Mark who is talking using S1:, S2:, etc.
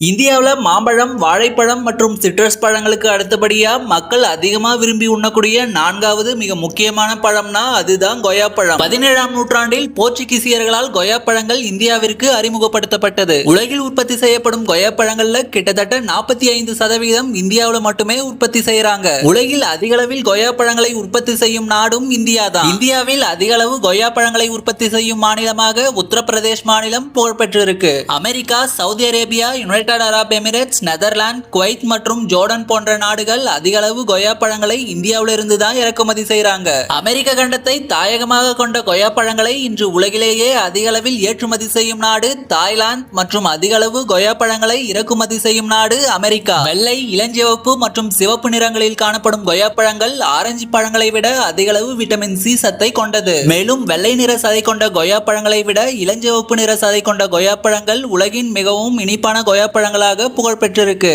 S1: இந்தியாவில் மாம்பழம் வாழைப்பழம் மற்றும் சிட்ரஸ் பழங்களுக்கு அடுத்தபடியாக மக்கள் அதிகமாக விரும்பி உண்ணக்கூடிய நான்காவது மிக முக்கியமான பழம்னா அதுதான் கொய்யாப்பழம் பதினேழாம் நூற்றாண்டில் போர்ச்சுகீசியர்களால் கொய்யாப்பழங்கள் இந்தியாவிற்கு அறிமுகப்படுத்தப்பட்டது. உலகில் உற்பத்தி செய்யப்படும் கொய்யாப்பழங்கள்ல கிட்டத்தட்ட நாற்பத்தி ஐந்து சதவீதம் இந்தியாவில் மட்டுமே உற்பத்தி செய்யறாங்க. உலகில் அதிக அளவில் கொய்யாப்பழங்களை உற்பத்தி செய்யும் நாடும் இந்தியா தான் இந்தியாவில் அதிக அளவு கொய்யாப்பழங்களை உற்பத்தி செய்யும் மாநிலமாக உத்தரப்பிரதேஷ் மாநிலம் புகழ்பெற்றிருக்கு. America Saudi Arabia United Arab Emirates Netherlands Kuwait மற்றும் ஜோர்டன் போன்ற நாடுகள் அதிக அளவு கொய்யாப்பழங்களை இந்தியாவில இருந்து தான் இறக்குமதி செய்கிறாங்க அமெரிக்க கண்டத்தை தாயகமாக கொண்ட கொய்யாப்பழங்களை இன்று உலகிலேயே அதிக அளவில் ஏற்றுமதி செய்யும் நாடு தாய்லாந்து மற்றும் அதிக அளவு கொய்யாப்பழங்களை இறக்குமதி செய்யும் நாடு அமெரிக்கா. வெள்ளை இளஞ்சிவப்பு மற்றும் சிவப்பு நிறங்களில் காணப்படும் கொய்யாப்பழங்கள் ஆரஞ்சு பழங்களை விட அதிக அளவு விட்டமின் சி சத்தை கொண்டது. மேலும் வெள்ளை நிற சதை கொண்ட கொய்யாப்பழங்களை விட இளஞ்சிவப்பு நிற சதை கொண்ட கொய்யாப்பழங்கள் உலகின் மிகவும் இனிப்பான பழங்களாக புகழ் பெற்றிருக்கு